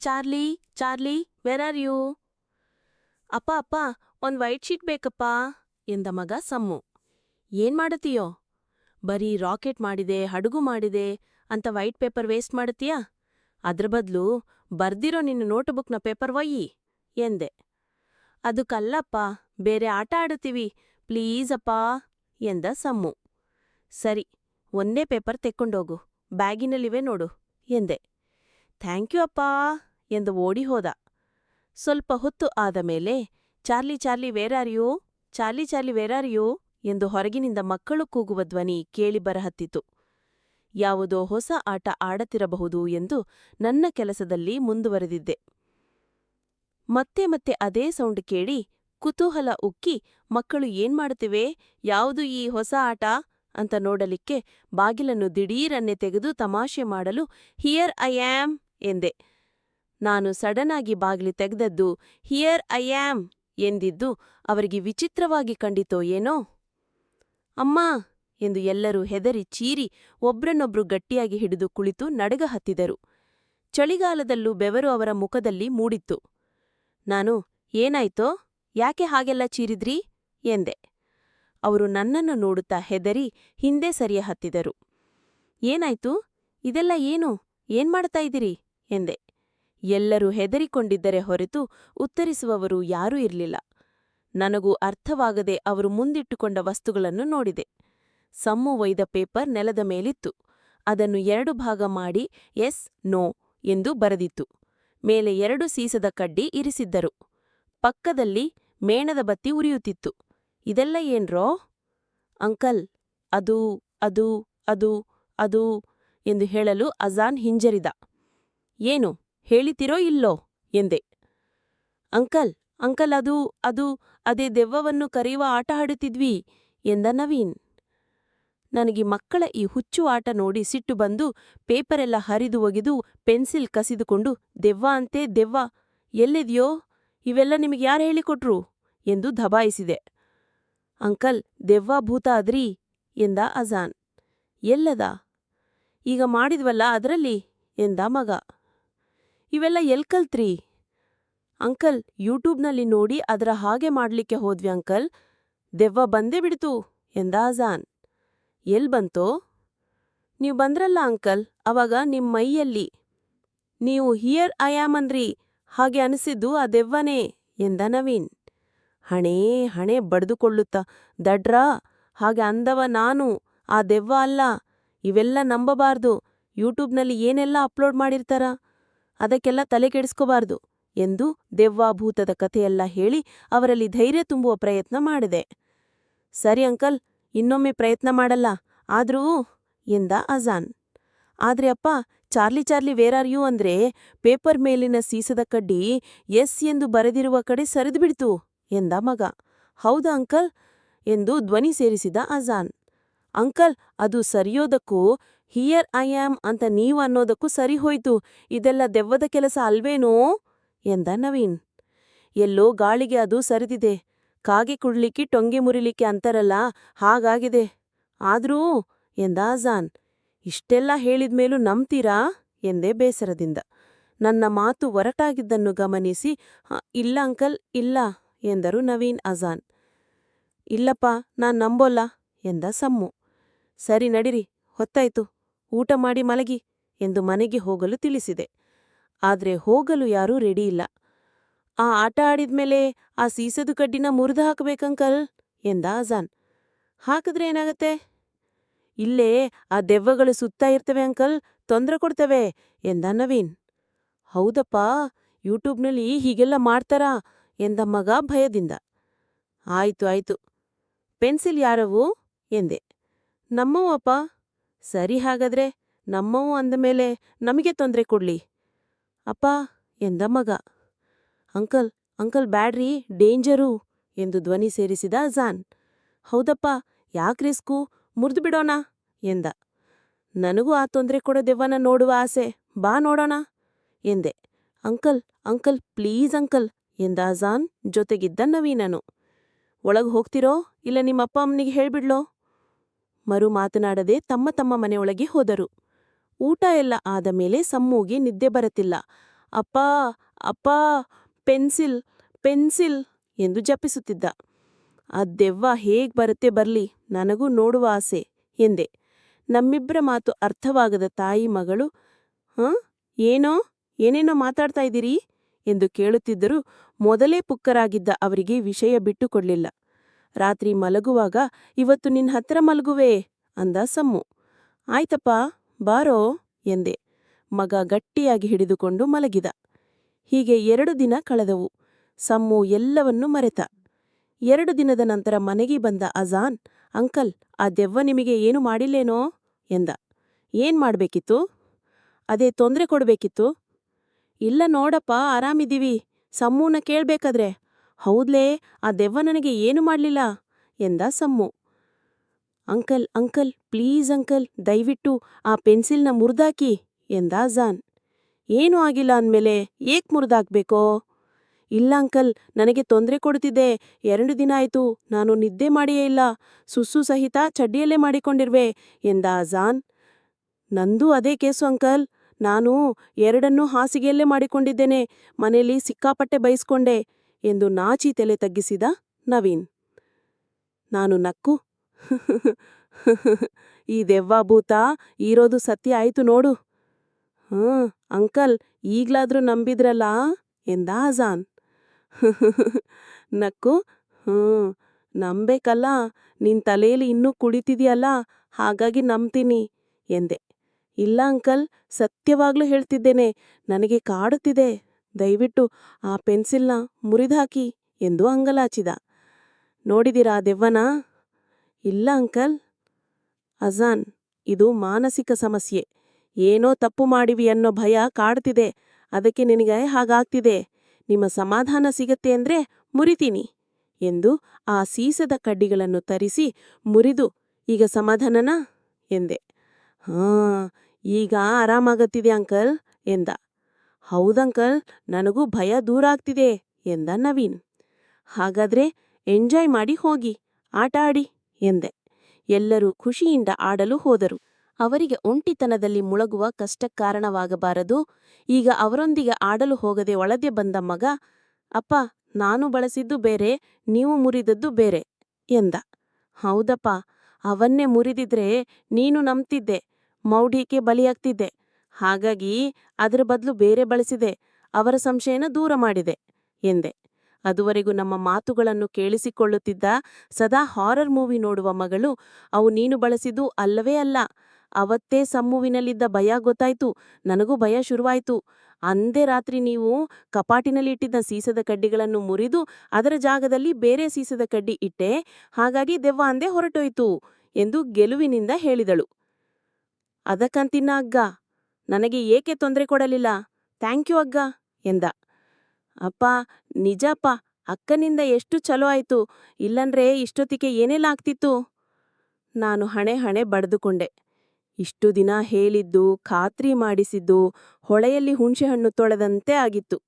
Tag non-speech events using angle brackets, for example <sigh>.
Charlie Charlie where are you ಅಪ್ಪ ಅಪ್ಪ, ಒಂದು ವೈಟ್ ಶೀಟ್ ಬೇಕಪ್ಪ, ಎಂದ ಮಗ ಸಮ್ಮು. ಏನ್ ಮಾಡತೀಯೋ? ಬರೀ ರಾಕೆಟ್ ಮಾಡಿದೆ, ಹಡಗು ಮಾಡಿದೆ, ಅಂತ ವೈಟ್ ಪೇಪರ್ ವೇಸ್ಟ್ ಮಾಡತೀಯಾ ಅದ್ರ ಬದ್ಲು ಬರ್ದಿರೋ ನಿನ್ನ ನೋಟ್ಬುಕ್ನ ಪೇಪರ್ ಒಯ್ಯಿ ಎಂದೆ. ಅದಕ್ಕಲ್ಲಪ್ಪ, ಬೇರೆ ಆಟ ಆಡುತ್ತೀವಿ ಪ್ಲೀಸ್ ಅಪ್ಪ, ಎಂದ ಸಮ್ಮು. ಸರಿ, ಒಂದೇ ಪೇಪರ್ ತೆಕ್ಕೊಂಡೋಗು, ಬ್ಯಾಗಿನಲ್ಲಿವೆ ನೋಡು, ಎಂದೆ. ಥ್ಯಾಂಕ್ ಯು ಅಪ್ಪಾ. ಎಂದು ಓಡಿಹೋದ ಸ್ವಲ್ಪ ಹೊತ್ತು ಆದ ಮೇಲೆ, Charlie Charlie where are you, Charlie Charlie where are you ಎಂದು ಹೊರಗಿನಿಂದ ಮಕ್ಕಳು ಕೂಗುವ ಧ್ವನಿ ಕೇಳಿ ಬರಹತ್ತಿತು. ಯಾವುದೋ ಹೊಸ ಆಟ ಆಡತಿರಬಹುದು ಎಂದು ನನ್ನ ಕೆಲಸದಲ್ಲಿ ಮುಂದುವರೆದಿದ್ದೆ. ಮತ್ತೆ ಮತ್ತೆ ಅದೇ ಸೌಂಡ್ ಕೇಳಿ ಕುತೂಹಲ ಉಕ್ಕಿ, ಮಕ್ಕಳು ಏನ್ಮಾಡುತ್ತಿವೆ ಯಾವುದು ಈ ಹೊಸ ಆಟ? ಅಂತ ನೋಡಲಿಕ್ಕೆ ಬಾಗಿಲನ್ನು ದಿಢೀರನ್ನೇ ತೆಗೆದು ತಮಾಷೆ ಮಾಡಲು, ಹಿಯರ್ ಐ ಆಮ್ ಎಂದೆ. ನಾನು ಸಡನಾಗಿ ಬಾಗಿಲು ತೆಗೆದದ್ದು, ಹಿಯರ್ ಐ ಆಮ್ ಎಂದಿದ್ದು ಅವರಿಗೆ ವಿಚಿತ್ರವಾಗಿ ಕಂಡಿತೋ ಏನೋ? ಅಮ್ಮ ಎಂದು ಎಲ್ಲರೂ ಹೆದರಿ ಚೀರಿ ಒಬ್ರನ್ನೊಬ್ರು ಗಟ್ಟಿಯಾಗಿ ಹಿಡಿದು ಕುಳಿತು ನಡಗ ಹತ್ತಿದರು. ಚಳಿಗಾಲದಲ್ಲೂ ಬೆವರು ಅವರ ಮುಖದಲ್ಲಿ ಮೂಡಿತ್ತು. ನಾನು ಏನಾಯ್ತೋ? ಯಾಕೆ ಹಾಗೆಲ್ಲ ಚೀರಿದ್ರಿ? ಎಂದೆ. ಅವರು ನನ್ನನ್ನು ನೋಡುತ್ತಾ ಹೆದರಿ ಹಿಂದೆ ಸರಿಯ ಹತ್ತಿದರು. ಏನಾಯ್ತು? ಇದೆಲ್ಲ ಏನು? ಏನ್ಮಾಡ್ತಾ ಇದ್ದೀರಿ? ಎಂದೆ. ಎಲ್ಲರೂ ಹೆದರಿಕೊಂಡಿದ್ದರೆ ಹೊರತು ಉತ್ತರಿಸುವವರು ಯಾರೂ ಇರಲಿಲ್ಲ. ನನಗೂ ಅರ್ಥವಾಗದೆ ಅವರು ಮುಂದಿಟ್ಟುಕೊಂಡ ವಸ್ತುಗಳನ್ನು ನೋಡಿದೆ. ಸಮ್ಮು ಒಯ್ದ ಪೇಪರ್ ನೆಲದ ಮೇಲಿತ್ತು. ಅದನ್ನು ಎರಡು ಭಾಗ ಮಾಡಿ ಎಸ್, ನೋ ಎಂದು ಬರೆದಿತ್ತು. ಮೇಲೆ ಎರಡು ಸೀಸದ ಕಡ್ಡಿ ಇರಿಸಿದ್ದರು. ಪಕ್ಕದಲ್ಲಿ ಮೇಣದ ಬತ್ತಿ ಉರಿಯುತ್ತಿತ್ತು. ಇದೆಲ್ಲ ಏನ್ರೋ ಅಂಕಲ್, ಅದು ಅದು ಅದು ಅದು ಎಂದು ಹೇಳಲು ಅಜಾನ್ ಹಿಂಜರಿದ. ಏನು? ಹೇಳಿತಿರೋ ಇಲ್ಲೋ? ಎಂದೆ. ಅಂಕಲ್ ಅಂಕಲ್ ಅದು ಅದು, ಅದೇ ದೆವ್ವವನ್ನು ಕರೆಯುವ ಆಟ ಆಡುತ್ತಿದ್ವಿ ಎಂದ ನವೀನ್. ನನಗೆ ಮಕ್ಕಳ ಈ ಹುಚ್ಚು ಆಟ ನೋಡಿ ಸಿಟ್ಟು ಬಂದು ಪೇಪರೆಲ್ಲ ಹರಿದು ಒಗೆದು ಪೆನ್ಸಿಲ್ ಕಸಿದುಕೊಂಡು ದೆವ್ವ ಅಂತೆ ದೆವ್ವ, ಎಲ್ಲಿದೆಯೋ? ಇವೆಲ್ಲ ನಿಮಗೆ ಯಾರು ಹೇಳಿಕೊಟ್ರು? ಎಂದು ದಬಾಯಿಸಿದೆ. ಅಂಕಲ್, ದೆವ್ವ ಭೂತ ಅದ್ರಿ ಎಂದ ಅಜಾನ್. ಎಲ್ಲದ? ಈಗ ಮಾಡಿದ್ವಲ್ಲ ಅದರಲ್ಲಿ? ಎಂದ ಮಗ. ಇವೆಲ್ಲ ಎಲ್ ಕಲ್ತ್ರಿ ಅಂಕಲ್, ಯೂಟ್ಯೂಬ್ನಲ್ಲಿ ನೋಡಿ ಅದರ ಹಾಗೆ ಮಾಡ್ಲಿಕ್ಕೆ ಹೋದ್ವಿ ಅಂಕಲ್. ದೆವ್ವ ಬಂದೇ ಬಿಡ್ತು ಎಂದ ಅಜಾನ್. ಎಲ್ ಬಂತೋ? ನೀವು ಬಂದ್ರಲ್ಲ ಅಂಕಲ್, ಅವಾಗ ನಿಮ್ ಮೈಯಲ್ಲಿ. ನೀವು ಹಿಯರ್ ಐ ಆಮ್ ಅಂದ್ರಿ, ಹಾಗೆ ಅನಿಸಿದ್ದು ಆ ದೆವ್ವನೇ ಎಂದ ನವೀನ್. ಹಣೇ, ಹಣೆ ಬಡ್ದುಕೊಳ್ಳುತ್ತ, ದಡ್ರಾ, ಹಾಗೆ ಅಂದವ ನಾನು, ಆ ದೆವ್ವ ಅಲ್ಲ. ಇವೆಲ್ಲ ನಂಬಬಾರ್ದು. ಯೂಟ್ಯೂಬ್ನಲ್ಲಿ ಏನೆಲ್ಲ ಅಪ್ಲೋಡ್ ಮಾಡಿರ್ತಾರ? ಅದಕ್ಕೆಲ್ಲ ತಲೆ ಕೆಡಿಸ್ಕೋಬಾರ್ದು ಎಂದು ದೆವ್ವಾಭೂತದ ಕಥೆಯೆಲ್ಲ ಹೇಳಿ ಅವರಲ್ಲಿ ಧೈರ್ಯ ತುಂಬುವ ಪ್ರಯತ್ನ ಮಾಡಿದೆ. ಸರಿ ಅಂಕಲ್, ಇನ್ನೊಮ್ಮೆ ಪ್ರಯತ್ನ ಮಾಡಲ್ಲ, ಆದ್ರೂ ಎಂದ ಅಜಾನ್. ಆದ್ರೆ ಅಪ್ಪ, Charlie Charlie where are you ಅಂದ್ರೆ ಪೇಪರ್ ಮೇಲಿನ ಸೀಸದ ಕಡ್ಡಿ ಎಸ್ ಎಂದು ಬರೆದಿರುವ ಕಡೆ ಸರಿದುಬಿಡ್ತು ಎಂದ ಮಗ. ಹೌದಾ ಅಂಕಲ್? ಎಂದು ಧ್ವನಿ ಸೇರಿಸಿದ ಅಜಾನ್. ಅಂಕಲ್, ಅದು ಸರಿಯೋದಕ್ಕೂ ಹಿಯರ್ ಐ ಆಮ್ ಅಂತ ನೀವು ಅನ್ನೋದಕ್ಕೂ ಸರಿ ಹೋಯ್ತು. ಇದೆಲ್ಲ ದೆವ್ವದ ಕೆಲಸ ಅಲ್ವೇನೋ? ಎಂದ ನವೀನ್. ಎಲ್ಲೋ ಗಾಳಿಗೆ ಅದು ಸರಿದಿದೆ. ಕಾಗೆ ಕುಡ್ಲಿಕ್ಕೆ, ಟೊಂಗೆ ಮುರಿಲಿಕ್ಕೆ ಅಂತಾರಲ್ಲ, ಹಾಗಾಗಿದೆ. ಆದ್ರೂ? ಎಂದ ಅಜಾನ್. ಇಷ್ಟೆಲ್ಲ ಹೇಳಿದ್ಮೇಲೂ ನಂಬ್ತೀರಾ? ಎಂದೇ ಬೇಸರದಿಂದ. ನನ್ನ ಮಾತು ಒರಟಾಗಿದ್ದನ್ನು ಗಮನಿಸಿ ಇಲ್ಲ ಅಂಕಲ್, ಇಲ್ಲ, ಎಂದರು ನವೀನ್ ಅಜಾನ್. ಇಲ್ಲಪ್ಪ, ನಾನ್ ನಂಬೋಲ್ಲ, ಎಂದ ಸಮ್ಮು. ಸರಿ, ನಡಿರಿ, ಹೊತ್ತಾಯ್ತು. ಊಟ ಮಾಡಿ ಮಲಗಿ ಎಂದು ಮನೆಗೆ ಹೋಗಲು ತಿಳಿಸಿದೆ. ಆದರೆ ಹೋಗಲು ಯಾರೂ ರೆಡಿಯಿಲ್ಲ ಆ ಆಟ ಆಡಿದ್ಮೇಲೆ ಆ ಸೀಸದು ಕಡ್ಡಿನ ಮುರಿದು ಹಾಕಬೇಕಂಕಲ್ ಎಂದ ಅಜಾನ್. ಹಾಕಿದ್ರೆ ಏನಾಗತ್ತೆ? ಇಲ್ಲೇ ಆ ದೆವ್ವಗಳು ಸುತ್ತಾ ಇರ್ತವೆ ಅಂಕಲ್, ತೊಂದ್ರೆ ಕೊಡ್ತವೆ ಎಂದ ನವೀನ್. ಹೌದಪ್ಪ, ಯೂಟ್ಯೂಬ್ನಲ್ಲಿ ಹೀಗೆಲ್ಲ ಮಾಡ್ತಾರಾ ಎಂದ ಮಗ ಭಯದಿಂದ. ಆಯ್ತು ಆಯ್ತು. ಪೆನ್ಸಿಲ್ ಯಾರವು? ಎಂದೆ. ನಮ್ಮವಪ್ಪ ಸರಿ ಹಾಗಾದ್ರೆ ನಮ್ಮವು ಅಂದ ಮೇಲೆ ನಮಗೆ ತೊಂದರೆ ಕೊಡ್ಲಿ. ಅಪ್ಪ, ಎಂದ ಮಗ. ಅಂಕಲ್ ಅಂಕಲ್ ಬ್ಯಾಡ್ರಿ, ಡೇಂಜರು, ಎಂದು ಧ್ವನಿ ಸೇರಿಸಿದ ಜಾನ್ ಹೌದಪ್ಪ, ಯಾಕೆ ರಿಸ್ಕು? ಮುರಿದು ಬಿಡೋಣ, ಎಂದ. ನನಗೂ ಆ ತೊಂದರೆ ಕೊಡೋ ದೆವ್ವನ ನೋಡುವ ಆಸೆ, ಬಾ ನೋಡೋಣ, ಎಂದೆ. ಅಂಕಲ್ ಅಂಕಲ್, ಪ್ಲೀಸ್ ಅಂಕಲ್, ಎಂದ ಅಜಾನ್ ಜೊತೆಗಿದ್ದ ನವೀನನು. ಒಳಗೆ ಹೋಗ್ತಿರೋ ಇಲ್ಲ ನಿಮ್ಮಪ್ಪ ಅಮ್ಮನಿಗೆ ಹೇಳ್ಬಿಡ್ಲೋ? ಮರು ಮಾತನಾಡದೆ ತಮ್ಮ ತಮ್ಮ ಮನೆಯೊಳಗೆ ಹೋದರು. ಊಟ ಎಲ್ಲ ಆದ ಮೇಲೆ ಸಮ್ಮೂಗೆ ನಿದ್ದೆ ಬರತಿಲ್ಲ ಅಪ್ಪ ಅಪ್ಪ, ಪೆನ್ಸಿಲ್ ಪೆನ್ಸಿಲ್ ಎಂದು ಜಪಿಸುತ್ತಿದ್ದ. ಆ ದೆವ್ವ ಹೇಗ್ ಬರುತ್ತೆ ಬರ್ಲಿ, ನನಗೂ ನೋಡುವ ಆಸೆ ಎಂದೆ. ನಮ್ಮಿಬ್ಬರ ಮಾತು ಅರ್ಥವಾಗದ ತಾಯಿ ಮಗಳು, ಹಾಂ, ಏನೋ, ಏನೇನೋ ಮಾತಾಡ್ತಾ ಇದ್ದೀರಿ? ಎಂದು ಕೇಳುತ್ತಿದ್ದರೂ ಮೊದಲೇ ಪುಕ್ಕರಾಗಿದ್ದ ಅವರಿಗೆ ವಿಷಯ ಬಿಟ್ಟುಕೊಡ್ಲಿಲ್ಲ. ರಾತ್ರಿ ಮಲಗುವಾಗ, ಇವತ್ತು ನಿನ್ನ ಹತ್ರ ಮಲಗುವೆ ಅಂದ ಸಮ್ಮು. ಆಯ್ತಪ್ಪ, ಬಾರೋ ಎಂದೆ. ಮಗ ಗಟ್ಟಿಯಾಗಿ ಹಿಡಿದುಕೊಂಡು ಮಲಗಿದ. ಹೀಗೆ ಎರಡು ದಿನ ಕಳೆದವು. ಸಮ್ಮು ಎಲ್ಲವನ್ನೂ ಮರೆತ. ಎರಡು ದಿನದ ನಂತರ ಮನೆಗೆ ಬಂದ ಅಜಾನ್, ಅಂಕಲ್, ಆ ದೆವ್ವ ನಿಮಗೆ ಏನು ಮಾಡಿಲ್ಲೇನೋ ಎಂದ. ಏನ್ ಮಾಡ್ಬೇಕಿತ್ತು? ಅದೇ ತೊಂದ್ರೆ ಕೊಡ್ಬೇಕಿತ್ತು. ಇಲ್ಲ ನೋಡಪ್ಪ, ಆರಾಮಿದ್ದೀವಿ. ಸಮ್ಮೂನ ಕೇಳ್ಬೇಕಾದ್ರೆ. ಹೌದ್ಲೇ, ಆ ದೆವ್ವ ನನಗೆ ಏನು ಮಾಡಲಿಲ್ಲ? ಎಂದ Sammu. Uncle uncle, please uncle, ದಯವಿಟ್ಟು ಆ ಪೆನ್ಸಿಲ್ನ ಮುರಿದಾಕಿ, ಎಂದ ಜಾನ್. ಏನೂ ಆಗಿಲ್ಲ ಅಂದ್ಮೇಲೆ ಏಕ್ ಮುರಿದಾಕ್ಬೇಕೋ? ಇಲ್ಲ ಅಂಕಲ್, ನನಗೆ ತೊಂದರೆ ಕೊಡುತ್ತಿದೆ ಎರಡು ದಿನ ಆಯ್ತು, ನಾನು ನಿದ್ದೆ ಮಾಡಿಯೇ ಇಲ್ಲ. ಸುಸ್ಸು ಸಹಿತ ಚಡ್ಡಿಯಲ್ಲೇ ಮಾಡಿಕೊಂಡಿರ್ವೆ, ಎಂದ ಅಜಾನ್ ನಂದು ಅದೇ ಕೇಸು ಅಂಕಲ್. ನಾನು ಎರಡನ್ನೂ ಹಾಸಿಗೆಯಲ್ಲೇ ಮಾಡಿಕೊಂಡಿದ್ದೇನೆ. ಮನೆಯಲ್ಲಿ ಸಿಕ್ಕಾಪಟ್ಟೆ ಬೈಸ್ಕೊಂಡೆ. ಎಂದು ನಾಚಿ ತಲೆ ತಗ್ಗಿಸಿದ ನವೀನ್. ನಾನು ನಕ್ಕು. <laughs> ಈ ದೆವ್ವ ಭೂತ ಇರೋದು ಸತ್ಯ ಆಯ್ತು ನೋಡು. ಹ್ಞೂ, ಅಂಕಲ್, ಈಗ್ಲಾದ್ರೂ ನಂಬಿದ್ರಲ್ಲ? ಎಂದ ಅಜಾನ್. ನಕ್ಕು, ಹ್ಞೂ, ನಂಬೇಕಲ್ಲ. ನಿನ್ ತಲೆಯಲ್ಲಿ ಇನ್ನೂ ಕುಳಿತಿದೆಯಲ್ಲ ಹಾಗಾಗಿ ನಂಬ್ತೀನಿ, ಎಂದೆ. ಇಲ್ಲ ಅಂಕಲ್, ಸತ್ಯವಾಗ್ಲೂ ಹೇಳ್ತಿದ್ದೇನೆ. ನನಗೆ ಕಾಡುತ್ತಿದೆ. ದಯವಿಟ್ಟು ಆ ಪೆನ್ಸಿಲ್ನ ಮುರಿದಾಕಿ ಎಂದು ಅಂಗಲಾಚಿದ. ನೋಡಿದಿರಾ ದೆವ್ವನ? ಇಲ್ಲ ಅಂಕಲ್. ಅಜಾನ್, ಇದು ಮಾನಸಿಕ ಸಮಸ್ಯೆ. ಏನೋ ತಪ್ಪು ಮಾಡಿವಿ ಅನ್ನೋ ಭಯ ಕಾಡ್ತಿದೆ. ಅದಕ್ಕೆ ನಿನಗೆ ಹಾಗಾಗ್ತಿದೆ. ನಿಮ್ಮ ಸಮಾಧಾನ ಸಿಗತ್ತೆ ಅಂದ್ರೆ ಮುರಿತೀನಿ ಎಂದು ಆ ಸೀಸದ ಕಡ್ಡಿಗಳನ್ನು ತರಿಸಿ ಮುರಿದು, ಈಗ ಸಮಾಧಾನನಾ? ಎಂದೆ. ಹಾ, ಈಗ ಆರಾಮಾಗತ್ತಿದೆ ಅಂಕಲ್ ಎಂದ. ಹೌದಂಕಲ್, ನನಗೂ ಭಯ ದೂರ ಆಗ್ತಿದೆ ಎಂದ ನವೀನ್. ಹಾಗಾದ್ರೆ ಎಂಜಾಯ್ ಮಾಡಿ ಹೋಗಿ, ಆಟ ಆಡಿ ಎಂದೆ. ಎಲ್ಲರೂ ಖುಷಿಯಿಂದ ಆಡಲು ಹೋದರು. ಅವರಿಗೆ ಒಂಟಿತನದಲ್ಲಿ ಮುಳುಗುವ ಕಷ್ಟ ಕಾರಣವಾಗಬಾರದು. ಈಗ ಅವರೊಂದಿಗೆ ಆಡಲು ಹೋಗದೆ ಒಳಗೆ ಬಂದ ಮಗ, ಅಪ್ಪ, ನಾನು ಬಳಸಿದ್ದು ಬೇರೆ, ನೀವು ಮುರಿದದ್ದು ಬೇರೆ, ಎಂದ. ಹೌದಪ್ಪ, ಅವನ್ನೇ ಮುರಿದಿದ್ರೆ ನೀನು ನಂಬ್ತಿದ್ದೆ ಮೌಢಿಕೆ ಬಲಿಯಾಗ್ತಿದ್ದೆ ಹಾಗಾಗಿ ಅದರ ಬದಲು ಬೇರೆ ಬಳಸಿದೆ, ಅವರ ಸಂಶಯನ ದೂರ ಮಾಡಿದೆ, ಎಂದೆ. ಅದುವರೆಗೂ ನಮ್ಮ ಮಾತುಗಳನ್ನು ಕೇಳಿಸಿಕೊಳ್ಳುತ್ತಿದ್ದ ಸದಾ ಹಾರರ್ ಮೂವಿ ನೋಡುವ ಮಗಳು ಅವು ನೀನು ಬಳಸಿದ್ದು ಅಲ್ಲವೇ ಅಲ್ಲ, ಅವತ್ತೇ ಸಮ್ಮುವಿನಲ್ಲಿದ್ದ ಭಯ ಗೊತ್ತಾಯ್ತು, ನನಗೂ ಭಯ ಶುರುವಾಯಿತು. ಅಂದೇ ರಾತ್ರಿ ನೀವು ಕಪಾಟಿನಲ್ಲಿ ಇಟ್ಟಿದ್ದ ಸೀಸದ ಕಡ್ಡಿಗಳನ್ನು ಮುರಿದು ಅದರ ಜಾಗದಲ್ಲಿ ಬೇರೆ ಸೀಸದ ಕಡ್ಡಿ ಇಟ್ಟೆ, ಹಾಗಾಗಿ ದೆವ್ವ ಅಂದೇ ಹೊರಟೋಯ್ತು, ಎಂದು ಗೆಲುವಿನಿಂದ ಹೇಳಿದಳು. ಅದಕ್ಕಂತಿನ್ನ ಅಗ್ಗ. ನನಗೆ ಏಕೆ ತೊಂದರೆ ಕೊಡಲಿಲ್ಲ? ಥ್ಯಾಂಕ್ ಯು ಅಗ್ಗ, ಎಂದ. ಅಪ್ಪ, ನಿಜಪ್ಪ, ಅಕ್ಕನಿಂದ ಎಷ್ಟು ಚಲೋ ಆಯ್ತು, ಇಲ್ಲಂದ್ರೆ ಇಷ್ಟೊತ್ತಿಗೆ ಏನೆಲ್ಲ ಆಗ್ತಿತ್ತು? ನಾನು ಹಣೆ ಹಣೆ ಬಡ್ದುಕೊಂಡೆ. ಇಷ್ಟು ದಿನ ಹೇಳಿದ್ದು, ಖಾತ್ರಿ ಮಾಡಿಸಿದ್ದು, ಹೊಳೆಯಲ್ಲಿ ಹುಣಸೆಹಣ್ಣು ತೊಳೆದಂತೆ ಆಗಿತ್ತು.